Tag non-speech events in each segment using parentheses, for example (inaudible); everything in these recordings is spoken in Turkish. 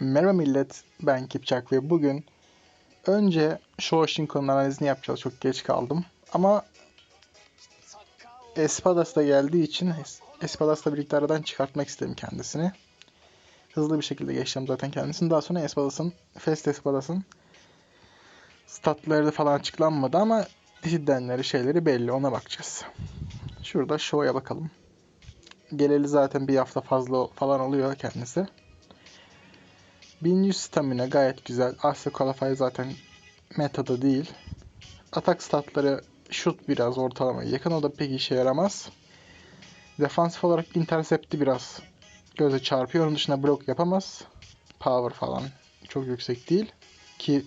Merhaba millet, ben Kipçak ve bugün önce Shawshank'ın analizini yapacağız. Çok geç kaldım. Ama Espadas da geldiği için Es- Espadas'la birlikte aradan çıkartmak istedim kendisini. Hızlı bir şekilde geçeceğim zaten kendisini. Daha sonra Espadas'ın, Fest Espadas'ın statları falan açıklanmadı ama hiddenleri şeyleri belli ona bakacağız. Şurada Show'a bakalım. Geleli zaten bir hafta fazla falan oluyor kendisi. 1100 stamina gayet güzel. Asya Qualify zaten metada değil. Atak statları şut biraz ortalamaya yakın. O da pek işe yaramaz. Defansif olarak intercept'i biraz göze çarpıyor. Onun dışında blok yapamaz. Power falan çok yüksek değil. Ki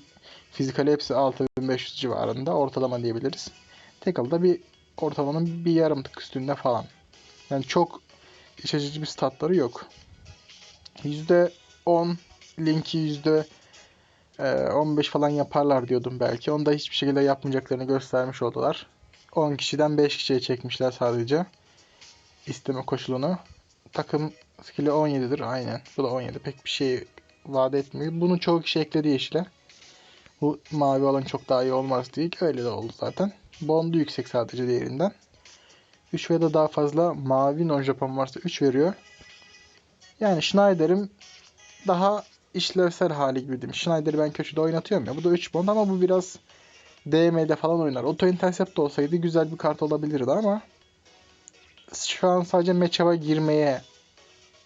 fizikali hepsi 6500 civarında. Ortalama diyebiliriz. Tackle'da bir ortalamanın bir yarım tık üstünde falan. Yani çok iç bir statları yok. %10 linki yüzde e, 15 falan yaparlar diyordum belki. Onu da hiçbir şekilde yapmayacaklarını göstermiş oldular. 10 kişiden 5 kişiye çekmişler sadece. isteme koşulunu. Takım skill'i 17'dir aynen. Bu da 17. Pek bir şey vaat etmiyor. Bunu çoğu kişi ekledi yeşile. Bu mavi olan çok daha iyi olmaz diye. Öyle de oldu zaten. Bondu yüksek sadece diğerinden. 3 ve de daha fazla mavi non Japon varsa 3 veriyor. Yani Schneider'im daha işlevsel hali gibi diyeyim. Schneider'i ben köşede oynatıyorum ya. Bu da 3 bond ama bu biraz DM'de falan oynar. Auto intercept olsaydı güzel bir kart olabilirdi ama şu an sadece matchup'a girmeye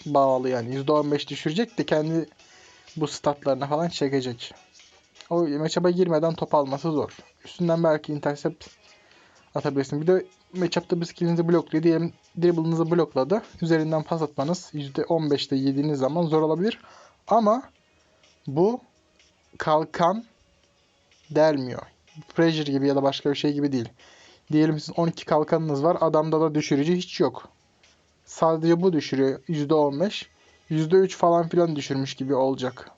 bağlı yani. %15 düşürecek de kendi bu statlarına falan çekecek. O matchup'a girmeden top alması zor. Üstünden belki intercept atabilirsin. Bir de matchup'ta bir skillinizi blokluyor. Diyelim dribble'ınızı blokladı. Üzerinden pas atmanız %15'te yediğiniz zaman zor olabilir. Ama bu kalkan delmiyor. Pressure gibi ya da başka bir şey gibi değil. Diyelim sizin 12 kalkanınız var. Adamda da düşürücü hiç yok. Sadece bu düşürüyor %15. %3 falan filan düşürmüş gibi olacak.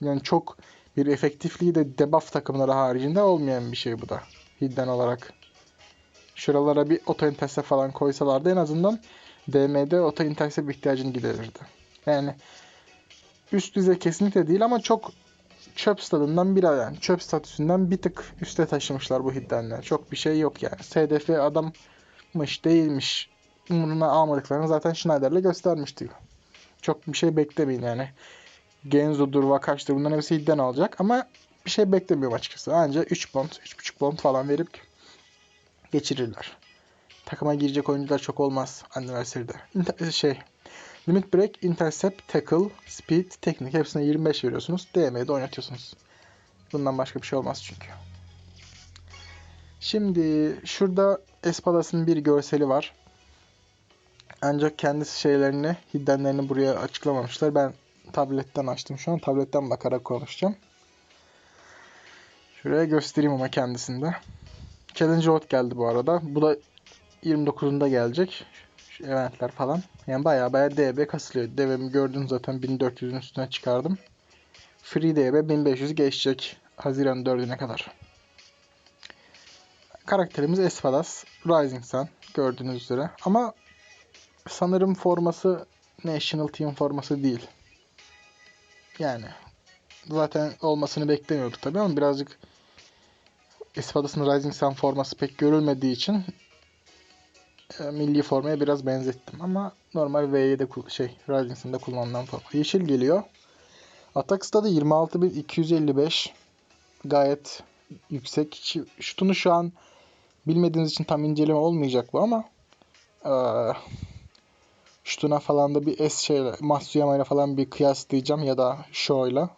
Yani çok bir efektifliği de debuff takımları haricinde olmayan bir şey bu da. Hidden olarak. Şuralara bir auto intercept falan koysalardı en azından DM'de auto intercept ihtiyacını giderirdi. Yani üst düzey kesinlikle değil ama çok çöp stadından bir yani çöp statüsünden bir tık üste taşımışlar bu hiddenler. Çok bir şey yok yani. SDF adammış değilmiş umuruna almadıklarını zaten Schneider'le göstermişti. Çok bir şey beklemeyin yani. Genzo'dur, Vakaç'tır bunların hepsi hidden alacak ama bir şey beklemiyorum açıkçası. Anca 3 bond, 3.5 bond falan verip geçirirler. Takıma girecek oyuncular çok olmaz Anniversary'de. Şey, Limit Break, Intercept, Tackle, Speed, Teknik hepsine 25 veriyorsunuz. DM'de oynatıyorsunuz. Bundan başka bir şey olmaz çünkü. Şimdi şurada Espadas'ın bir görseli var. Ancak kendisi şeylerini, hiddenlerini buraya açıklamamışlar. Ben tabletten açtım şu an. Tabletten bakarak konuşacağım. Şuraya göstereyim ama kendisinde. Challenge Road geldi bu arada. Bu da 29'unda gelecek. Eventler falan. Yani baya baya DB kasılıyor. Devemi gördün zaten 1400'ün üstüne çıkardım. Free DB 1500 geçecek. Haziran 4'üne kadar. Karakterimiz Espadas. Rising Sun. Gördüğünüz üzere. Ama sanırım forması National Team forması değil. Yani zaten olmasını beklemiyorduk tabii ama birazcık Espadas'ın Rising Sun forması pek görülmediği için e, milli formaya biraz benzettim ama normal V'de şey Rising Sun'da kullanılan forma. Yeşil geliyor. Atak stadı 26255 gayet yüksek. Şutunu şu an bilmediğiniz için tam inceleme olmayacak bu ama e, şutuna falan da bir S şeyle Matsuyama ile falan bir kıyaslayacağım ya da Sho'yla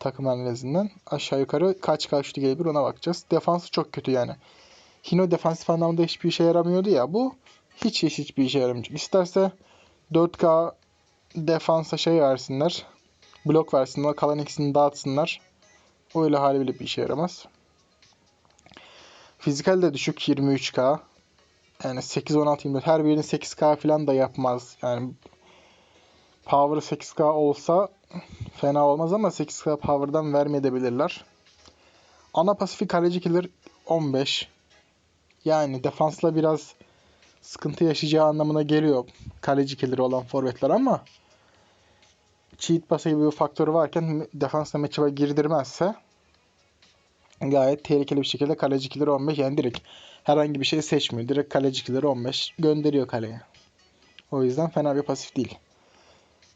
takım analizinden aşağı yukarı kaç kaç şutu gelebilir ona bakacağız. Defansı çok kötü yani. Hino defansif anlamda hiçbir işe yaramıyordu ya. Bu hiç hiç hiçbir işe yaramayacak. İsterse 4K defansa şey versinler. Blok versinler. Kalan ikisini dağıtsınlar. Öyle hali bile bir işe yaramaz. Fizikal de düşük 23K. Yani 8-16 24 her birinin 8K falan da yapmaz. Yani Power 8K olsa fena olmaz ama 8K Power'dan vermeyebilirler. Ana pasifik kaleci killer 15. Yani defansla biraz sıkıntı yaşayacağı anlamına geliyor kaleci killeri olan forvetler ama cheat pası gibi bir faktörü varken defansla matchup'a girdirmezse gayet tehlikeli bir şekilde kaleci kileri 15 yani direkt herhangi bir şey seçmiyor. Direkt kaleci kileri 15 gönderiyor kaleye. O yüzden fena bir pasif değil.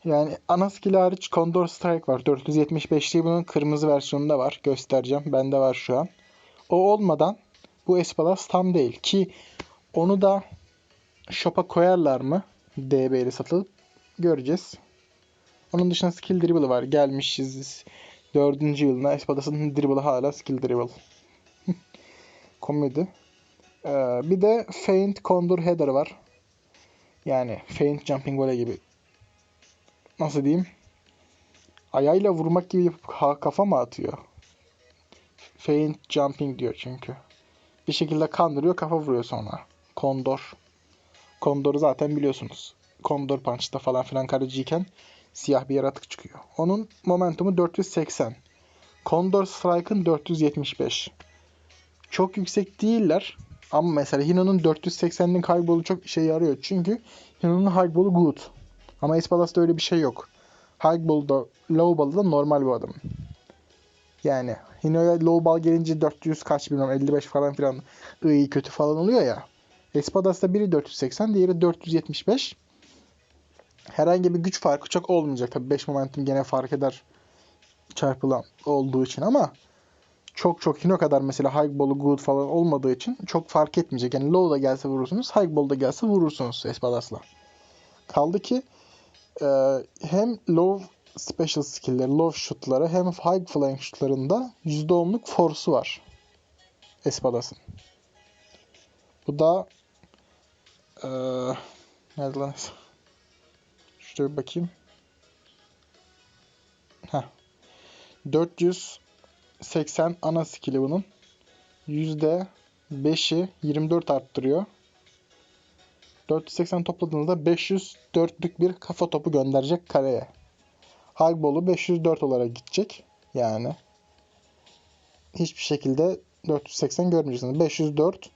Yani ana skill hariç Condor Strike var. 475 değil bunun kırmızı versiyonunda var. Göstereceğim. Bende var şu an. O olmadan bu Espadas tam değil. Ki onu da shop'a koyarlar mı? DB'li satılıp göreceğiz. Onun dışında skill dribble var. Gelmişiz dördüncü yılına. Espadas'ın dribble'ı hala skill dribble. (laughs) Komedi. Ee, bir de feint condor header var. Yani feint jumping volley gibi. Nasıl diyeyim? Ayağıyla vurmak gibi kafa mı atıyor? Feint jumping diyor çünkü. Bir şekilde kandırıyor kafa vuruyor sonra. Kondor. Kondor'u zaten biliyorsunuz. Kondor Punch'ta falan filan kaleciyken siyah bir yaratık çıkıyor. Onun momentumu 480. Condor Strike'ın 475. Çok yüksek değiller. Ama mesela Hino'nun 480'lik high ball'u çok işe yarıyor. Çünkü Hino'nun high ball'u good. Ama Espalas'ta öyle bir şey yok. High ball'da, low ball'da da normal bir adam. Yani Hino'ya low ball gelince 400 kaç bilmiyorum 55 falan filan iyi kötü falan oluyor ya. Espadas'ta biri 480, diğeri 475 herhangi bir güç farkı çok olmayacak. Tabii 5 momentum gene fark eder çarpılan olduğu için ama çok çok Hino kadar mesela high ball'u good falan olmadığı için çok fark etmeyecek. Yani low da gelse vurursunuz, high ball da gelse vurursunuz Espalas'la. Kaldı ki e, hem low special skill'leri, low shoot'ları hem high flying shoot'larında %10'luk force'u var Espadas'ın. Bu da e, nerede lan? Şuraya bir bakayım. Heh. 480 ana skill'i bunun. %5'i 24 arttırıyor. 480 topladığınızda 504'lük bir kafa topu gönderecek kareye. Highball'u 504 olarak gidecek. Yani hiçbir şekilde 480 görmeyeceksiniz. 504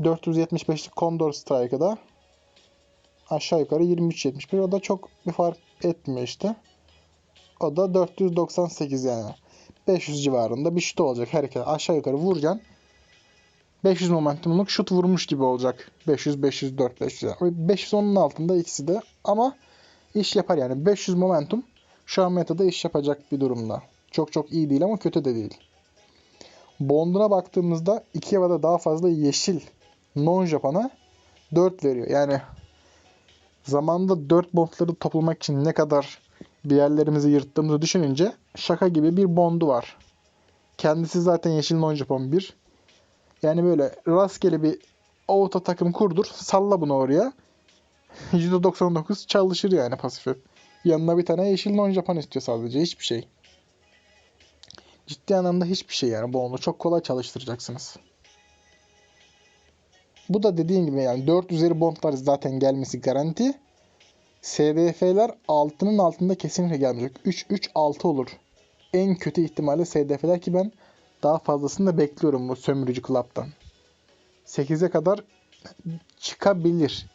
475'lik Condor Strike'ı da aşağı yukarı 23.71. O da çok bir fark etmiyor işte. O da 498 yani. 500 civarında bir şut olacak hareket. Aşağı yukarı vuracaksın. 500 momentumluk şut vurmuş gibi olacak. 500, 500, 4, 500. 510'un altında ikisi de. Ama iş yapar yani. 500 momentum şu an metada iş yapacak bir durumda. Çok çok iyi değil ama kötü de değil. Bond'una baktığımızda iki havada daha fazla yeşil non-Japan'a 4 veriyor. Yani Zamanında 4 bondları toplamak için ne kadar bir yerlerimizi yırttığımızı düşününce şaka gibi bir bondu var. Kendisi zaten yeşil non Japon bir. Yani böyle rastgele bir auto takım kurdur. Salla bunu oraya. (laughs) %99 çalışır yani pasifi. Yanına bir tane yeşil non Japon istiyor sadece. Hiçbir şey. Ciddi anlamda hiçbir şey yani. Bu onu çok kolay çalıştıracaksınız. Bu da dediğim gibi yani 4 üzeri bondlar zaten gelmesi garanti. SDF'ler 6'nın altında kesinlikle gelmeyecek. 3 3 6 olur. En kötü ihtimalle SDF'ler ki ben daha fazlasını da bekliyorum bu sömürücü klaptan. 8'e kadar çıkabilir.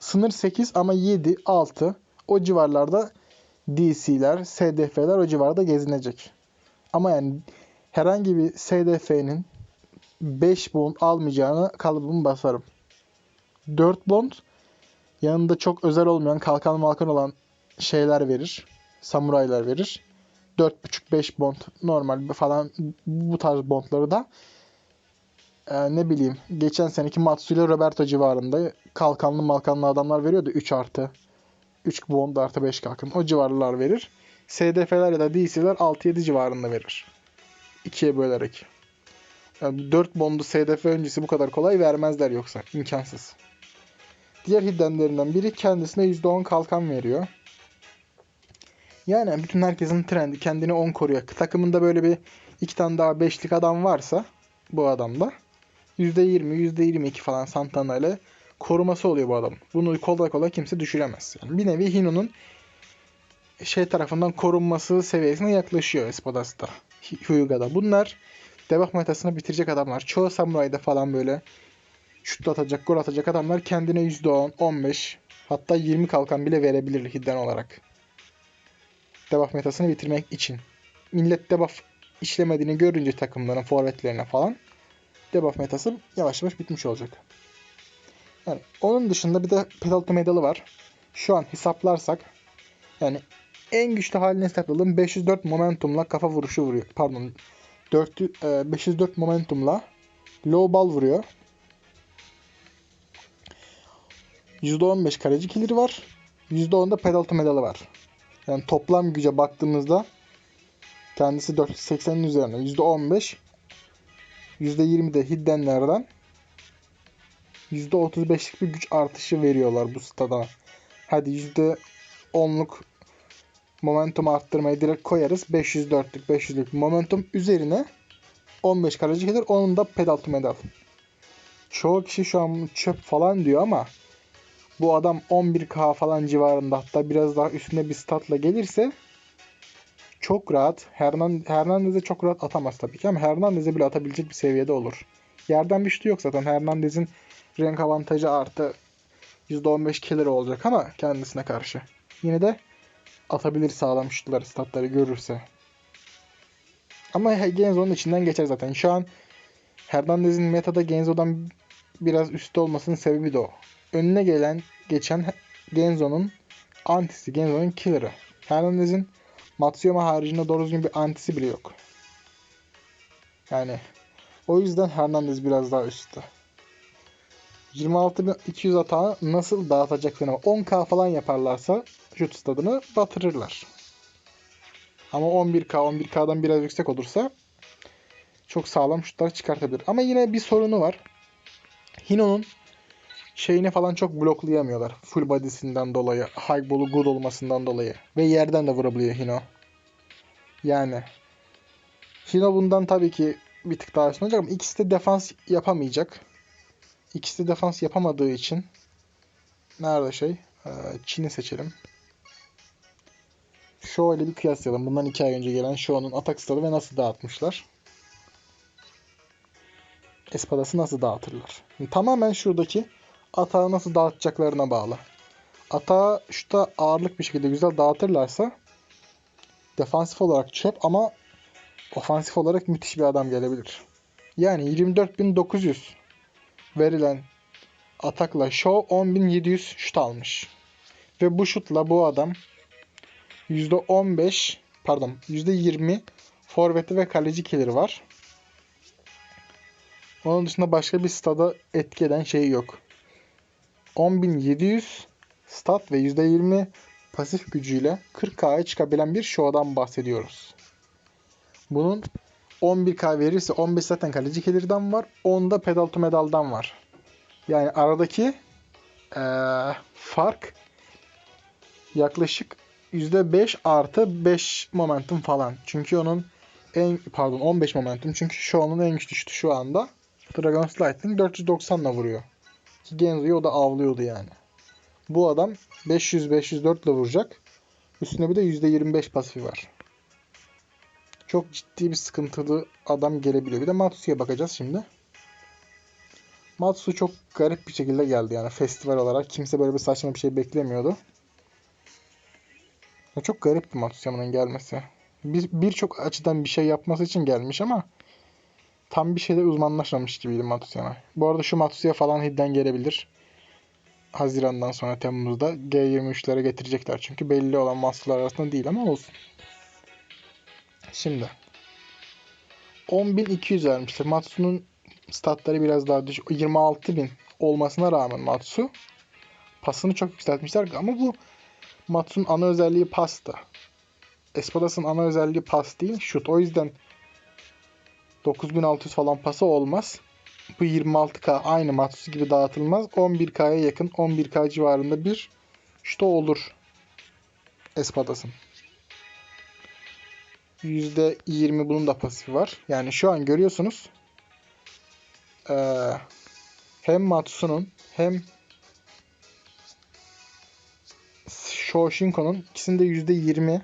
Sınır 8 ama 7, 6 o civarlarda DC'ler, SDF'ler o civarda gezinecek. Ama yani herhangi bir SDF'nin 5 bond almayacağını kalıbımı basarım. 4 bond yanında çok özel olmayan kalkan malkan olan şeyler verir. Samuraylar verir. 4.5-5 bond normal falan bu tarz bondları da e, ne bileyim geçen seneki Matsuya Roberto civarında kalkanlı malkanlı adamlar veriyordu 3 artı 3 bond artı 5 kalkan o civarlar verir. SDF'ler ya da DC'ler 6-7 civarında verir. 2'ye bölerek. Yani 4 bondu SDF öncesi bu kadar kolay vermezler yoksa. imkansız. Diğer hiddenlerinden biri kendisine %10 kalkan veriyor. Yani bütün herkesin trendi kendini 10 koruyor. Takımında böyle bir iki tane daha 5'lik adam varsa bu adamda %20, %22 falan Santana ile koruması oluyor bu adam. Bunu kolay kolay kimse düşüremez. Yani bir nevi Hino'nun şey tarafından korunması seviyesine yaklaşıyor Espadas'ta. Hyuga'da. Bunlar debuff metasını bitirecek adamlar. Çoğu Samurai'da falan böyle şut atacak, gol atacak adamlar kendine %10, 15 hatta 20 kalkan bile verebilir hidden olarak. Debuff metasını bitirmek için. Millet debuff işlemediğini görünce takımların forvetlerine falan debuff metası yavaş yavaş bitmiş olacak. Yani onun dışında bir de pedal to medalı var. Şu an hesaplarsak yani en güçlü halini hesapladım. 504 momentumla kafa vuruşu vuruyor. Pardon. 4, e, 504 momentumla low ball vuruyor. %15 kaleci killeri var. %10 da pedal to medalı var. Yani toplam güce baktığımızda kendisi 480'in üzerine %15 %20 de hiddenlerden %35'lik bir güç artışı veriyorlar bu stada. Hadi %10'luk momentum arttırmayı direkt koyarız. 504'lük 500'lük momentum üzerine 15 kaleci gelir. Onun da pedal to medal. Çoğu kişi şu an çöp falan diyor ama bu adam 11k falan civarında hatta biraz daha üstünde bir statla gelirse çok rahat Hernan, Hernandez'e çok rahat atamaz tabii ki ama Hernandez'e bile atabilecek bir seviyede olur. Yerden bir şutu yok zaten. Hernandez'in renk avantajı artı %15 killer olacak ama kendisine karşı. Yine de atabilir sağlam şutları, statları görürse. Ama Genzo'nun içinden geçer zaten. Şu an Hernandez'in metada Genzo'dan biraz üstte olmasının sebebi de o. Önüne gelen, geçen Genzo'nun antisi, Genzo'nun killer'ı. Hernandez'in Matsuyama haricinde doğru düzgün bir antisi bile yok. Yani o yüzden Hernandez biraz daha üstte. 26.200 atağı nasıl dağıtacaklarını 10k falan yaparlarsa şut stadını batırırlar. Ama 11k 11k'dan biraz yüksek olursa çok sağlam şutlar çıkartabilir. Ama yine bir sorunu var. Hino'nun şeyini falan çok bloklayamıyorlar. Full body'sinden dolayı, high ball'u good olmasından dolayı ve yerden de vurabiliyor Hino. Yani Hino bundan tabii ki bir tık daha üstün olacak ama ikisi de defans yapamayacak. İkisi de defans yapamadığı için nerede şey? Ee, Çin'i seçelim. Şöyle bir kıyaslayalım. Bundan iki ay önce gelen Show'un atak stadı ve nasıl dağıtmışlar. Espadası nasıl dağıtırlar. Tamamen şuradaki atağı nasıl dağıtacaklarına bağlı. Atağı şuta ağırlık bir şekilde güzel dağıtırlarsa defansif olarak çöp ama ofansif olarak müthiş bir adam gelebilir. Yani 24.900 verilen atakla Shaw 10.700 şut almış. Ve bu şutla bu adam %15 pardon %20 forveti ve kaleci killeri var. Onun dışında başka bir stada etki şey yok. 10.700 stat ve %20 pasif gücüyle 40K'ya çıkabilen bir show'dan bahsediyoruz. Bunun 11K verirse 15 zaten kaleci gelirden var. 10 da pedal to medaldan var. Yani aradaki ee, fark yaklaşık %5 artı 5 momentum falan. Çünkü onun en pardon 15 momentum. Çünkü şu onun en güçlü şutu şu anda. Dragon's Lightning 490 ile vuruyor. Ki Genzo'yu o da avlıyordu yani. Bu adam 500-504 ile vuracak. Üstüne bir de %25 pasifi var. Çok ciddi bir sıkıntılı adam gelebiliyor. Bir de Matsu'ya bakacağız şimdi. Matsu çok garip bir şekilde geldi yani festival olarak. Kimse böyle bir saçma bir şey beklemiyordu. Ya çok garip bir Matsuyama'nın gelmesi. Birçok bir açıdan bir şey yapması için gelmiş ama tam bir şeyde uzmanlaşmamış gibiydi Matsuyama. Bu arada şu Matsuya falan hidden gelebilir. Haziran'dan sonra Temmuz'da G23'lere getirecekler. Çünkü belli olan Matsular arasında değil ama olsun. Şimdi 10.200 vermişler. Matsu'nun statları biraz daha düşük. 26.000 olmasına rağmen Matsu pasını çok yükseltmişler ama bu Matsu'nun ana özelliği pasta. Espadas'ın ana özelliği pas değil, şut. O yüzden 9600 falan pası olmaz. Bu 26K aynı Matsu gibi dağıtılmaz. 11K'ya yakın, 11K civarında bir şutu olur Espadas'ın. %20 bunun da pasifi var. Yani şu an görüyorsunuz ee, hem Matsu'nun hem Shoshinko'nun ikisinde %20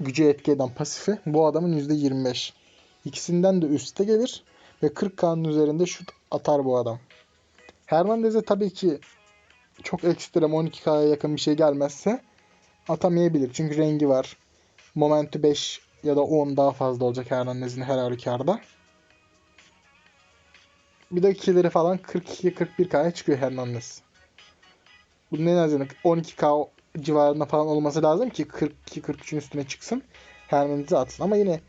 gücü etki eden pasifi. Bu adamın %25. İkisinden de üstte gelir ve 40 kanın üzerinde şut atar bu adam. Hernandez'e tabii ki çok ekstrem 12K'ya yakın bir şey gelmezse Atamayabilir. Çünkü rengi var. Momentu 5 ya da 10 daha fazla olacak Hernandez'in her halükarda. Bir de killeri falan 42-41K'ya çıkıyor Hernandez. Bunun en azından 12K civarında falan olması lazım ki 42-43'ün üstüne çıksın. Hernandez'i atsın. Ama yine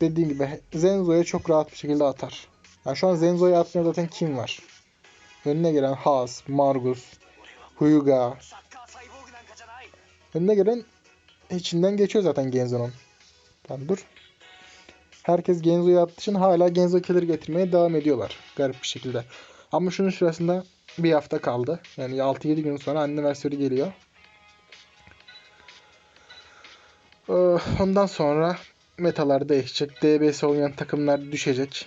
dediğim gibi Zenzo'ya çok rahat bir şekilde atar. Yani şu an Zenzo'ya atmayan zaten kim var? Önüne gelen Haas, Margus, Hyuga. Önüne gelen içinden geçiyor zaten Genzo'nun. Tamam dur. Herkes Genzo'yu attığı için hala Genzo killer getirmeye devam ediyorlar. Garip bir şekilde. Ama şunun sırasında bir hafta kaldı. Yani 6-7 gün sonra anniversary geliyor. Ee, Ondan sonra metalar değişecek. DBS oynayan takımlar düşecek.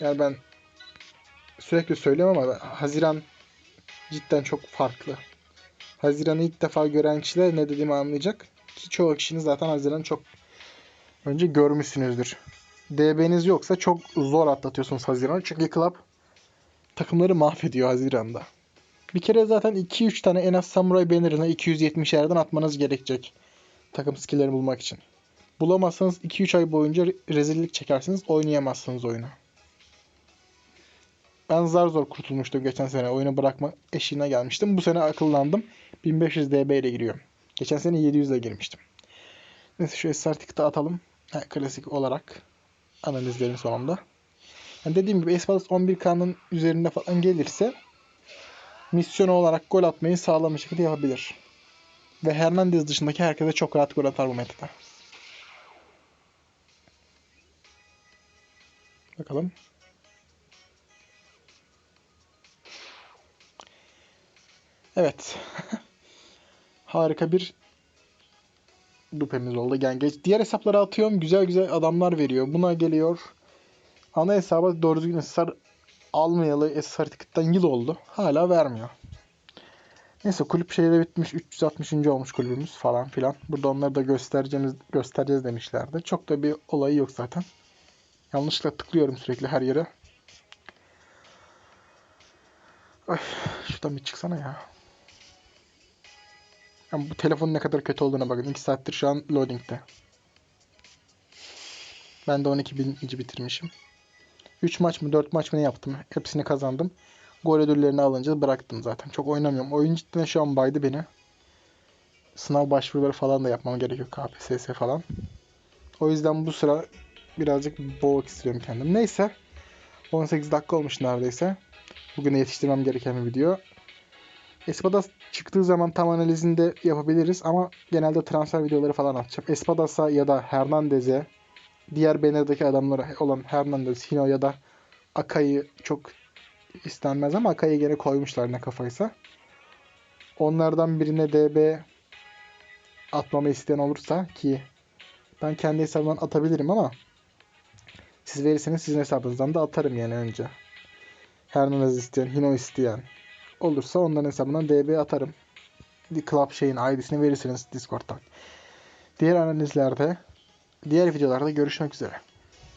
Yani ben sürekli söylüyorum ama Haziran cidden çok farklı. Haziran'ı ilk defa gören kişiler ne dediğimi anlayacak. Ki çoğu kişinin zaten Haziran'ı çok önce görmüşsünüzdür. DB'niz yoksa çok zor atlatıyorsunuz Haziran'ı. Çünkü Club takımları mahvediyor Haziran'da. Bir kere zaten 2-3 tane en az Samurai Banner'ına 270 yerden atmanız gerekecek. Takım skill'lerini bulmak için. Bulamazsanız 2-3 ay boyunca rezillik çekersiniz. Oynayamazsınız oyunu. Ben zar zor kurtulmuştum geçen sene. Oyunu bırakma eşiğine gelmiştim. Bu sene akıllandım. 1500 DB ile giriyorum. Geçen sene 700 ile girmiştim. Neyse şu SR ticket'ı atalım. Ha, klasik olarak analizlerin sonunda. Yani dediğim gibi Espadas 11K'nın üzerinde falan gelirse misyon olarak gol atmayı sağlam bir şekilde yapabilir. Ve Hernandez dışındaki herkese çok rahat gol atar bu metada. Bakalım. Evet. (laughs) Harika bir dupemiz oldu. Yani geç, diğer hesaplara atıyorum. Güzel güzel adamlar veriyor. Buna geliyor. Ana hesaba doğru düzgün SSR almayalı SSR ticket'tan yıl oldu. Hala vermiyor. Neyse kulüp şeyde bitmiş. 360. olmuş kulübümüz falan filan. Burada onları da göstereceğiz, göstereceğiz demişlerdi. Çok da bir olayı yok zaten. Yanlışlıkla tıklıyorum sürekli her yere. Ay, şuradan bir çıksana ya. Yani bu telefonun ne kadar kötü olduğuna bakın. 2 saattir şu an loading'de. Ben de 12 bininci bitirmişim. 3 maç mı 4 maç mı ne yaptım? Hepsini kazandım. Gol ödüllerini alınca bıraktım zaten. Çok oynamıyorum. Oyun cidden şu an baydı beni. Sınav başvuruları falan da yapmam gerekiyor. KPSS falan. O yüzden bu sıra birazcık boğuk istiyorum kendim. Neyse. 18 dakika olmuş neredeyse. Bugün yetiştirmem gereken bir video. Espadas çıktığı zaman tam analizini de yapabiliriz ama genelde transfer videoları falan atacağım. Espadas'a ya da Hernandez'e diğer banner'daki adamlara olan Hernandez, Hino ya da Akai'yi çok istenmez ama Akai'yi gene koymuşlar ne kafaysa. Onlardan birine DB atmamı isteyen olursa ki ben kendi hesabımdan atabilirim ama siz verirseniz sizin hesabınızdan da atarım yani önce. Hernandez isteyen, Hino isteyen olursa onların hesabından DB atarım. Club şeyin ID'sini verirseniz Discord'dan. Diğer analizlerde, diğer videolarda görüşmek üzere.